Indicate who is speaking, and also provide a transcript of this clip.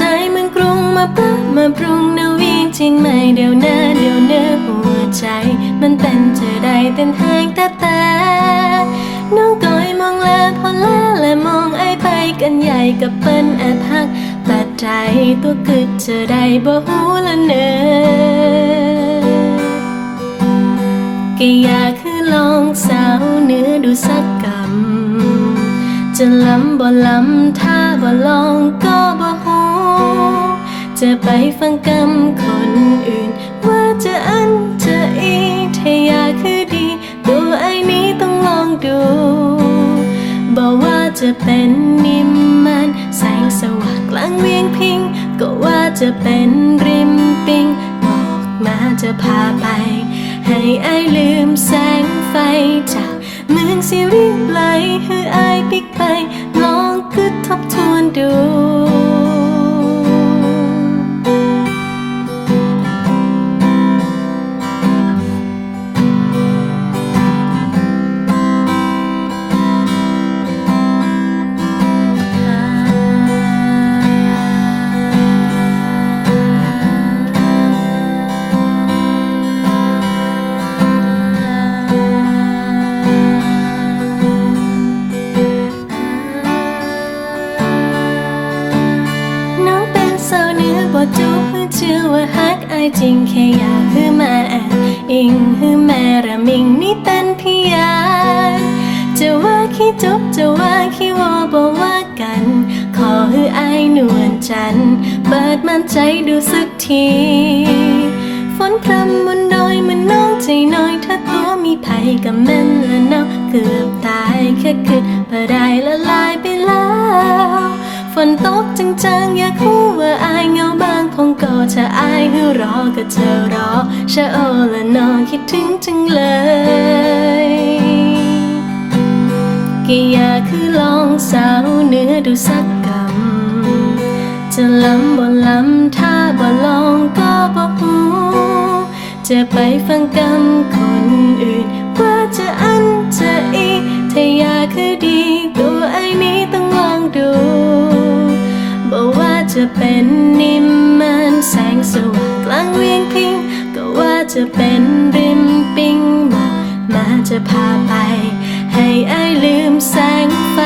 Speaker 1: มาปรับมาปรุงนะวียงจริงไหมเดี๋ยวนะเดี๋ยวเนื้อหัวใจ มันเป็นจะได้เต้นแหงแต่แต่น้องก้อยมองแลพอแลและมองไอไปกันใหญ่กับเปิ้นแอบหักปัดใจตัวกึดจะได้บ่หูละเนอก็อยากคือลองสาวเนื้อดูสักกำจะล้ำบ่ล้ำถ้าบ่ลองก็บ่หู จะไปฟังกำคนอื่น ว่าจะอันจะอีถ้าอยากคือดีตัวไอ้นี้ต้องลองดู บอกว่าจะเป็นนิมมันแสงสว่างกลางเวียงพิง ก็ว่าจะเป็นริมปิง บอกมาจะพาไป ให้อายลืมแสงไฟจากเมืองสิริไหลให้อายปิกไป องเป็นสาเนื้อบทจูบเพื่อเชื่อว่าฮักอายจริงแค่อยากคือมาแอบอิงคือแม่ระมิงนี่เป็นพยานจะว่าขี้จุบจะว่าขี้วอบอว่ากัน ขอให้อายนวลจันเปิดมันใจดูสักทีฝนพรำบนดอยมันน้องใจน้อยถ้าตัวมีภัยกับแม่นละเนาเกือบตายแค่คิดเพื่อได้ละลายไป ฝนตกจังๆอยากรู้ว่าอายเงาบางคงก็จะอายให้รอก็จะรอชะโอและนอนคิดถึงจังเลยก็อยากคือลองสาวเนื้อดูสักกำจะล้ำบ่ล้ำถ้าบ่ลองก็บ่หูจะไปฟังกำ จะเป็นนิมมันแสงสว่างกลางเวียงพิง ก็ว่าจะเป็นริมปิงบอกมาจะพาไป ให้ไอลืมแสงไฟ